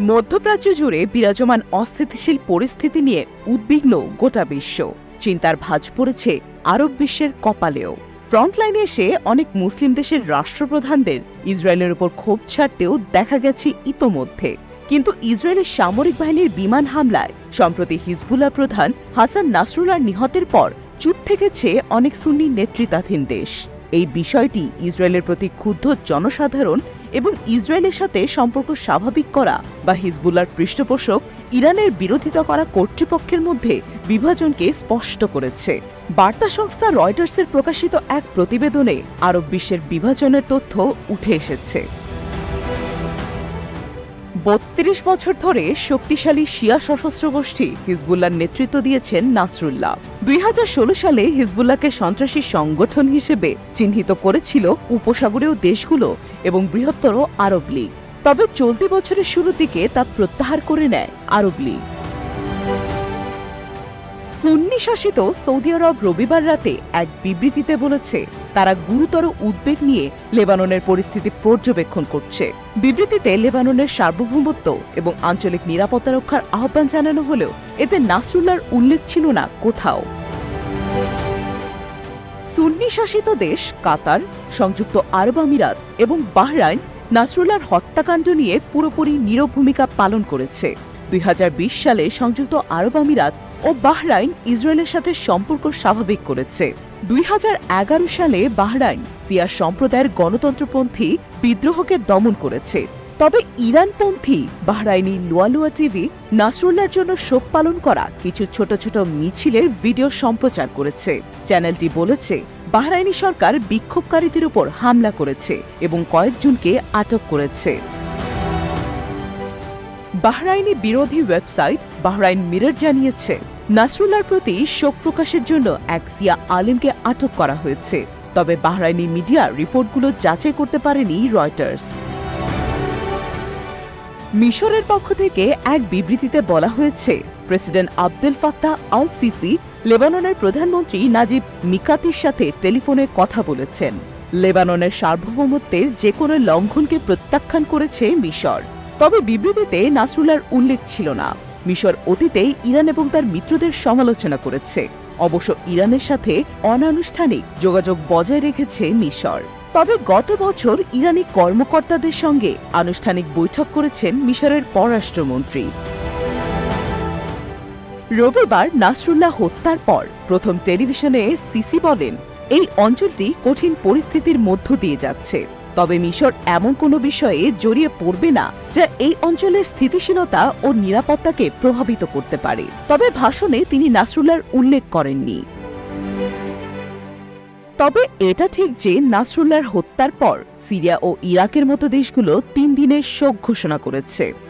মধ্যপ্রাচ্য জুড়ে বিরাজমান অস্থিতিশীল পরিস্থিতি নিয়ে উদ্বিগ্ন গোটা বিশ্ব। চিন্তার ভাঁজ পড়েছে আরব বিশ্বের কপালেও। ফ্রন্টলাইনে এসে অনেক মুসলিম দেশের রাষ্ট্রপ্রধানদের ইসরায়েলের উপর ক্ষোভ ছাড়তেও দেখা গেছে ইতোমধ্যে। কিন্তু ইসরায়েলের সামরিক বাহিনীর বিমান হামলায়, সম্প্রতি হিজবুল্লাহ প্রধান হাসান নাসরুল্লাহ নিহতের পর চুপ থেকেছে অনেক সুন্নি নেতৃত্বাধীন দেশ। এই বিষয়টি ইসরায়েলের প্রতি ক্ষুব্ধ জনসাধারণ এবং ইসরায়েলের সাথে সম্পর্ক স্বাভাবিক করা বা হিজবুল্লার পৃষ্ঠপোষক ইরানের বিরোধিতা করা কর্তৃপক্ষের মধ্যে বিভাজনকে স্পষ্ট করেছে। বার্তা সংস্থা রয়টার্সের প্রকাশিত এক প্রতিবেদনে আরব বিশ্বের বিভাজনের তথ্য উঠে এসেছে। বত্রিশ বছর ধরে শক্তিশালী শিয়া সশস্ত্র গোষ্ঠী হিজবুল্লার নেতৃত্ব দিয়েছেন নাসরুল্লাহ। দুই হাজার ষোলো সালে হিজবুল্লাহকে সন্ত্রাসী সংগঠন হিসেবে চিহ্নিত করেছিল উপসাগরীয় দেশগুলো এবং বৃহত্তর আরব লীগ। তবে চলতি বছরের শুরুর দিকে তা প্রত্যাহার করে নেয় আরব লীগ। সুন্নি শাসিত সৌদি আরব রবিবার রাতে এক বিবৃতিতে বলেছে, তারা গুরুতর উদ্বেগ নিয়ে লেবাননের পরিস্থিতি পর্যবেক্ষণ করছে। বিবৃতিতে লেবাননের সার্বভৌমত্ব এবং আঞ্চলিক নিরাপত্তা রক্ষার আহ্বান জানানো হলেও এতে নাসরুল্লার উল্লেখ ছিল না কোথাও। সুন্নি শাসিত দেশ কাতার, সংযুক্ত আরব আমিরাত এবং বাহরাইন নাসরুল্লার হত্যাকাণ্ড নিয়ে পুরোপুরি নীরব ভূমিকা পালন করেছে। দুই হাজার বিশ সালে সংযুক্ত আরব আমিরাত ও বাহরাইন ইসরায়েলের সাথে সম্পর্ক স্বাভাবিক করেছে। দুই হাজার এগারো সালে বাহরাইন সিয়া সম্প্রদায়ের গণতন্ত্রপন্থী বিদ্রোহকে দমন করেছে। তবে ইরানপন্থী বাহরাইনি লুয়ালুয়া টিভি নাসরুল্লার জন্য শোক পালন করা কিছু ছোট ছোট মিছিলের ভিডিও সম্প্রচার করেছে। চ্যানেলটি বলেছে, বাহরাইনি সরকার বিক্ষোভকারীদের উপর হামলা করেছে এবং কয়েকজনকে আটক করেছে। বাহরাইনি বিরোধী ওয়েবসাইট বাহরাইন মিরর জানিয়েছে নাসরুল্লার প্রতি শোক প্রকাশের জন্য এক সিয়া আলিমকে আটক করা হয়েছে। তবে বাহরাইনি মিডিয়া রিপোর্টগুলো যাচাই করতে পারেনি রয়টার্স। মিশরের পক্ষ থেকে এক বিবৃতিতে বলা হয়েছে, president Abdel Fattah al Sisi লেবাননের প্রধানমন্ত্রী নাজিব মিকাতির সাথে টেলিফোনে কথা বলেছেন। লেবাননের সার্বভৌমত্বের যে কোনো লঙ্ঘনকে প্রত্যাখ্যান করেছে মিশর। তবে বিবৃতিতে নাসরুল্লার উল্লেখ ছিল না। মিশর অতীতে ইরান এবং তার মিত্রদের সমালোচনা করেছে। অবশ্য ইরানের সাথে অনানুষ্ঠানিক যোগাযোগ বজায় রেখেছে মিশর। তবে গত বছর ইরানি কর্মকর্তাদের সঙ্গে আনুষ্ঠানিক বৈঠক করেছেন মিশরের পররাষ্ট্রমন্ত্রী। রবিবার নাসরুল্লাহ হত্যার পর প্রথম টেলিভিশনে সিসি বলেন, এই অঞ্চলটি কঠিন পরিস্থিতির মধ্য দিয়ে যাচ্ছে। তবে মিশর এমন কোনো বিষয়ে জড়িয়ে পড়বে না যা এই অঞ্চলের স্থিতিশীলতা ও নিরাপত্তাকে প্রভাবিত করতে পারে। তবে ভাষণে তিনি নাসরুল্লার উল্লেখ করেননি। তবে এটা ঠিক যে নাসরুল্লার হত্যার পর সিরিয়া ও ইরাকের মতো দেশগুলো তিন দিনের শোক ঘোষণা করেছে।